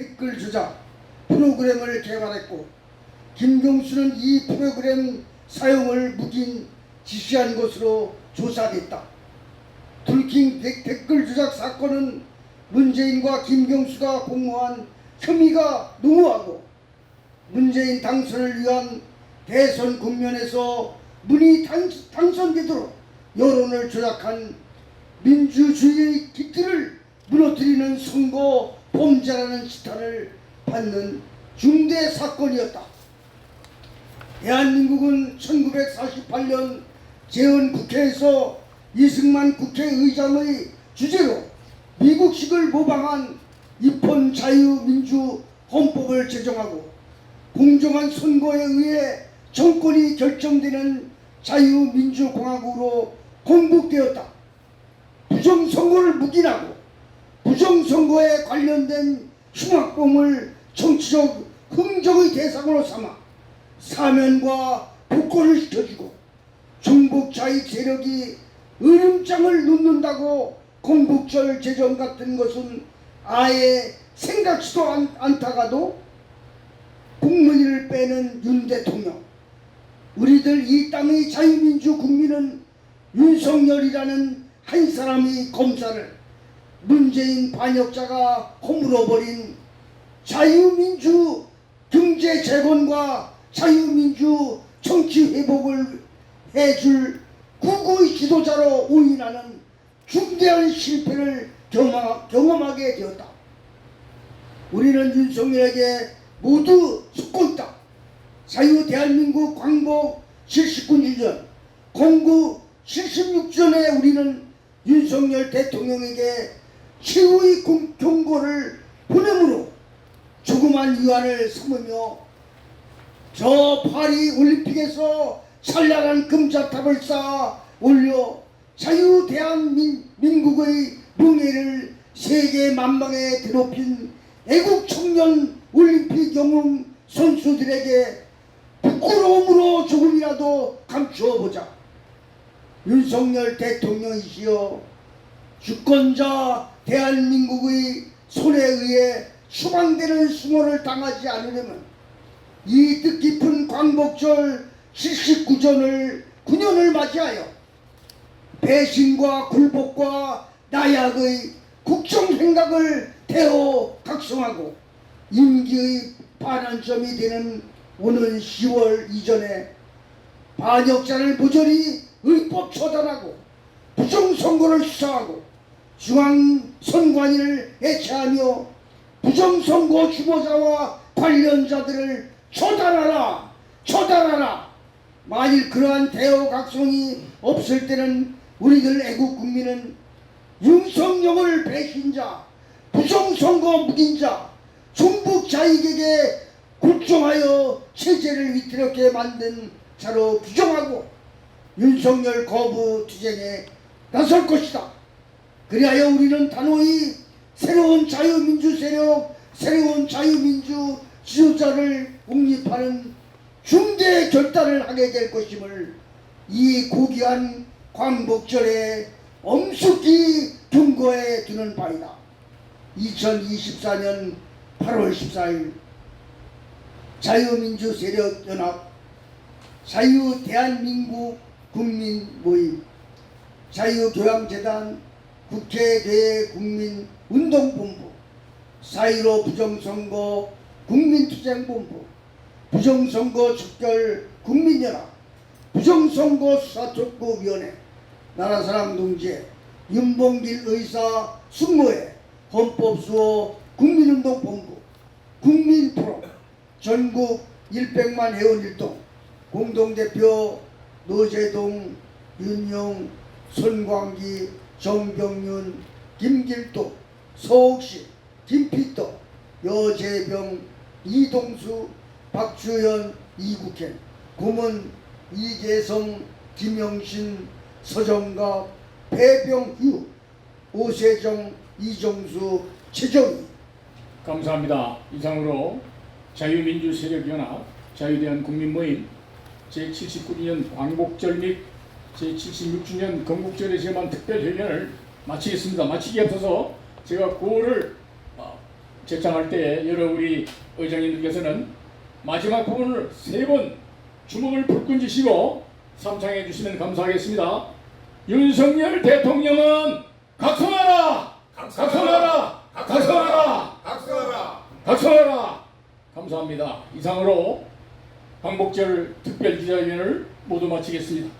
댓글 조작 프로그램을 개발했고 김경수는 이 프로그램 사용을 묵인 지시한 것으로 조사됐다. 둘킹 댓- 댓글 조작 사건은 문재인과 김경수가 공모한 혐의가 농후하고 문재인 당선을 위한 대선 국면에서 문이 당, 당선되도록 여론을 조작한 민주주의의 기틀을 무너뜨리는 선거 범죄라는 지탄을 받는 중대 사건이었다. 대한민국은 1948년 재헌 국회에서 이승만 국회의장의 주제로 미국식을 모방한 입헌 자유민주 헌법을 제정하고 공정한 선거에 의해 정권이 결정되는 자유민주공화국으로 건국되었다. 부정선거를 묵인하고 부정선거에 관련된 흉악범을 정치적 흥정의 대상으로 삼아 사면과 복권을 시켜주고 중복자익 세력이 으름장을 놓는다고 건국절 제정 같은 것은 아예 생각지도 않, 않다가도 국민을 빼는 윤 대통령. 우리들 이 땅의 자유민주 국민은 윤석열이라는 한 사람이 검사를 문재인 반역자가 허물어버린 자유민주 경제 재건과 자유민주 정치 회복을 해줄 구구의 지도자로 오인하는 중대한 실패를 경험, 경험하게 되었다. 우리는 윤석열에게 모두 속고 있다. 자유 대한민국 광복 79주년, 공구 76주년에 우리는 윤석열 대통령에게 최후의 공- 경고를 보내므로 조그만 위안을 삼으며 저 파리 올림픽에서 찬란한 금자탑을 쌓아 올려 자유 대한민국의 명예를 세계 만방에 드높인 애국 청년 올림픽 영웅 선수들에게 부끄러움으로 조금이라도 감추어 보자. 윤석열 대통령이시여 주권자 대한민국의 손에 의해 추방되는 수모를 당하지 않으려면 이 뜻깊은 광복절 79전을 9년을 맞이하여 배신과 굴복과 나약의 국정 생각을 대어 각성하고 임기의 반환점이 되는 오는 10월 이전에 반역자를 모조리 의법 처단하고 부정선거를 수사하고 중앙 선관위를 해체하며 부정선거 주모자와 관련자들을 처단하라 처단하라 만일 그러한 대어각성이 없을 때는 우리들 애국 국민은 윤석열을 배신자 부정선거 묵인자 중북 자익에게 굴종하여 체제를 위태롭게 만든 자로 규정하고 윤석열 거부 투쟁에 나설 것이다. 그리하여 우리는 단호히 새로운 자유민주 세력, 새로운 자유민주 지도자를 옹립하는 중대 결단을 하게 될 것임을 이 고귀한 광복절에 엄숙히 경고해 두는 바이다. 2024년 8월 14일 자유민주 세력 연합 자유 대한민국 국민 모임 자유교양재단 국회대회 국민운동본부 사이로 부정선거 국민투쟁본부 부정선거 척결 국민연합 부정선거 수사특보위원회 나라사랑 동지회 윤봉길 의사 숙모회 헌법수호 국민운동본부 국민프로 전국 100만 회원 일동 공동대표 노재동 윤용 손광기 정경윤 김길도 서옥시 김필도 여재병 이동수 박주현 이국현 고문 이계성 김영신 서정갑 배병휴 오세정 이정수 최정희 감사합니다. 이상으로 자유민주 세력연합 자유대한 국민모임 제79주년 광복절 및 제76주년 건국절에 제만 특별회견을 마치겠습니다. 마치기 앞서서 제가 구호를 어, 제창할 때 여러 우리 의장님들께서는 마지막 부분을 세 번 주먹을 불끈 쥐시고 삼창해 주시면 감사하겠습니다. 윤석열 대통령은 각성하라! 각성하라! 각성하라! 각성하라. 각성하라! 감사합니다. 이상으로 광복절 특별기자회견을 모두 마치겠습니다.